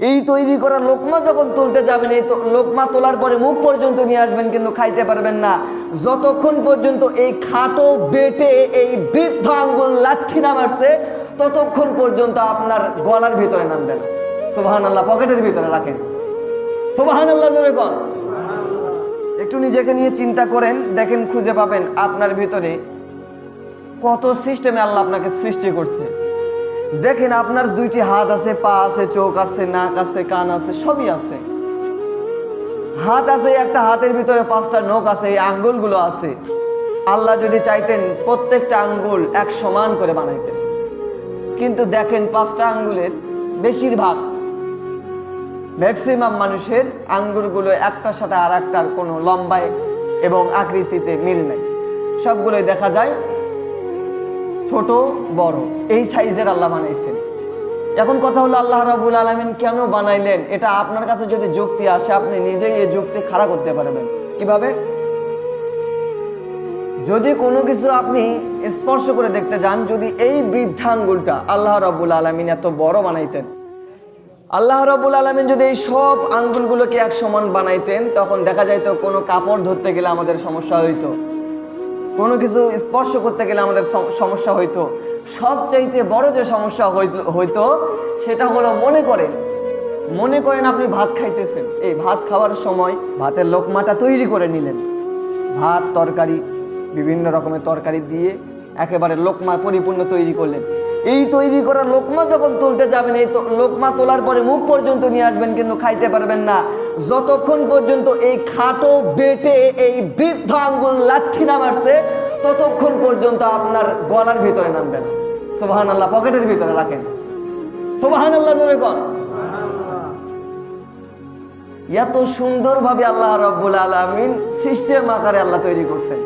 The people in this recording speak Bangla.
এই তৈরি করা লোকমা যখন তুলতে যাবেন, এই লোকমা তোলার পরে মুখ পর্যন্ত নিয়ে আসবেন, কিন্তু খাইতে পারবেন না। যতক্ষণ পর্যন্ত এই খাটো বেটে এই বৃদ্ধ আঙ্গুল লাথি না মারছে ততক্ষণ পর্যন্ত আপনার গলার ভিতরে নামবেন সুবাহান আল্লাহ পকেটের ভিতরে রাখেন। সুবাহান আল্লাহ জোরে কন একটু নিজেকে নিয়ে চিন্তা করেন, দেখেন খুঁজে পাবেন আপনার ভিতরে কত সিস্টেমে আল্লাহ আপনাকে সৃষ্টি করছে। দেখেন আপনার দুইটি হাত আছে, পা আছে, চোখ আছে, নাক আছে, কান আছে, সবই আছে। হাত আছে, একটা হাতের ভিতরে পাঁচটা নখ আছে, এই আঙ্গুলগুলো আছে। আল্লাহ যদি চাইতেন প্রত্যেকটা আঙ্গুল এক সমান করে বানাইতেন। কিন্তু দেখেন পাঁচটা আঙ্গুলের বেশিরভাগ ম্যাক্সিমাম মানুষের আঙ্গুলগুলো একটার সাথে আর একটার কোনো লম্বায় এবং আকৃতিতে মিল নেই। সবগুলোই দেখা যায় ছোট, বড়। এই সাইজের আল্লাহ বানাইছেন। এখন কথা হলো, আল্লাহ রাবুল আলমিন কেন বানাইলেন? এটা আপনার কাছে যদি যুক্তি আসে, আপনি নিজেই এই যুক্তি খাড়া করতে পারবেন। কীভাবে? যদি কোনো কিছু আপনি স্পর্শ করে দেখতে যান, যদি এই বৃদ্ধাঙ্গুলটা আল্লাহ রাবুল আলমিন এত বড় বানাইতেন, আল্লাহ রাবুল আলমিন যদি এই সব আঙ্গুলগুলোকে এক সমান বানাইতেন, তখন দেখা যাইতো কোনো কাপড় ধরতে গেলে আমাদের সমস্যা হইতো। কোনো কিছু স্পর্শ করতে গেলে আমাদের সমস্যা হইতো। সবচাইতে বড় যে সমস্যা হইত- সেটা হলো মনে করেন মনে করেন আপনি ভাত খাইতেছেন। এই ভাত খাওয়ার সময় ভাতের লোকমাটা তৈরি করে নিলেন। ভাত, তরকারি, বিভিন্ন রকমের তরকারি দিয়ে একেবারে লোকমা পরিপূর্ণ তৈরি করলেন। এই তৈরি করা লোকমা যখন তুলতে যাবেন, এই লোকমা তোলার পরে মুখ পর্যন্ত নিয়ে আসবেন, কিন্তু খাইতে পারবেন না। যতক্ষণ পর্যন্ত এই খাটো বেটে এই বৃদ্ধ আঙ্গুল লাথি না মারছে ততক্ষণ পর্যন্ত আপনার গলার ভিতরে নামবেন সুবাহান আল্লাহ পকেটের ভিতরে রাখেন। সুবাহান আল্লাহ জোরে কন। এত সুন্দরভাবে আল্লাহ রব্বুল আলমিন সিস্টেম আকারে আল্লাহ তৈরি করছেন।